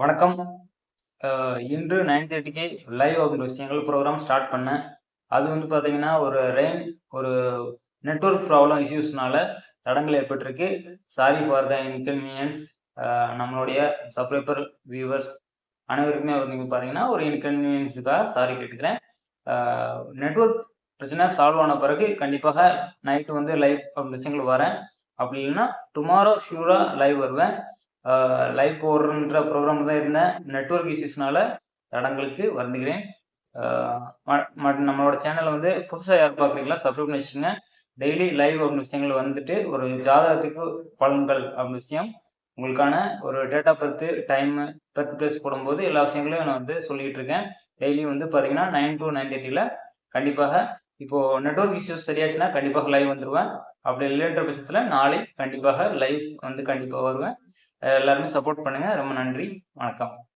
வணக்கம். இன்று நைன் தேர்ட்டிக்கு லைவ் அப்படின்ற விஷயங்கள் ப்ரோக்ராம் ஸ்டார்ட் பண்ணேன். அது வந்து பார்த்தீங்கன்னா ஒரு ரெயின் ஒரு நெட்ஒர்க் ப்ராப்ளம் இஷ்யூஸ்னால தடங்கள் ஏற்பட்டிருக்கு. சாரி ஃபார் த இன்கன்வீனியன்ஸ் நம்மளுடைய சப்ஸ்கிரைபர் வியூவர்ஸ் அனைவருக்குமே வந்து பார்த்தீங்கன்னா ஒரு இன்கன்வீனியன்ஸுக்காக சாரி கேட்டுக்கிறேன். நெட்ஒர்க் பிரச்சனை சால்வ் ஆன பிறகு கண்டிப்பாக நைட்டு வந்து லைவ் விஷயங்கள் வரேன். அப்படி இல்லைன்னா டுமாரோ ஷூராக லைவ் வருவேன். லைவ் போடுறன்ற ப்ரோக்ராம் தான் இருந்தேன். நெட்ஒர்க் இஷ்யூஸ்னால தடங்களுக்கு வந்துக்கிறேன் நம்மளோட சேனலை வந்து புதுசாக யார் பார்க்குறீங்களா சப்ஸ்கிரைப் பண்ணி வச்சுங்க டெய்லி லைவ் அப்படின்னு விஷயங்கள் வந்துட்டு ஒரு ஜாதகத்துக்கு பலன்கள் அப்படின்னு விஷயம். உங்களுக்கான ஒரு data birth time birth place போடும்போது எல்லா விஷயங்களையும் நான் வந்து சொல்லிகிட்டு இருக்கேன். டெய்லி வந்து பார்த்தீங்கன்னா நைன் டு நைன் தேர்ட்டியில் கண்டிப்பாக இப்போது நெட்ஒர்க் இஷ்யூஸ் சரியாச்சுன்னா கண்டிப்பாக லைவ் வந்துடுவேன் அப்படி இல்லைன்ற பட்சத்தில் நாளை கண்டிப்பாக லைவ் வந்து கண்டிப்பாக வருவேன். எல்லாருமே சப்போர்ட் பண்ணுங்கள் ரொம்ப நன்றி. வணக்கம்.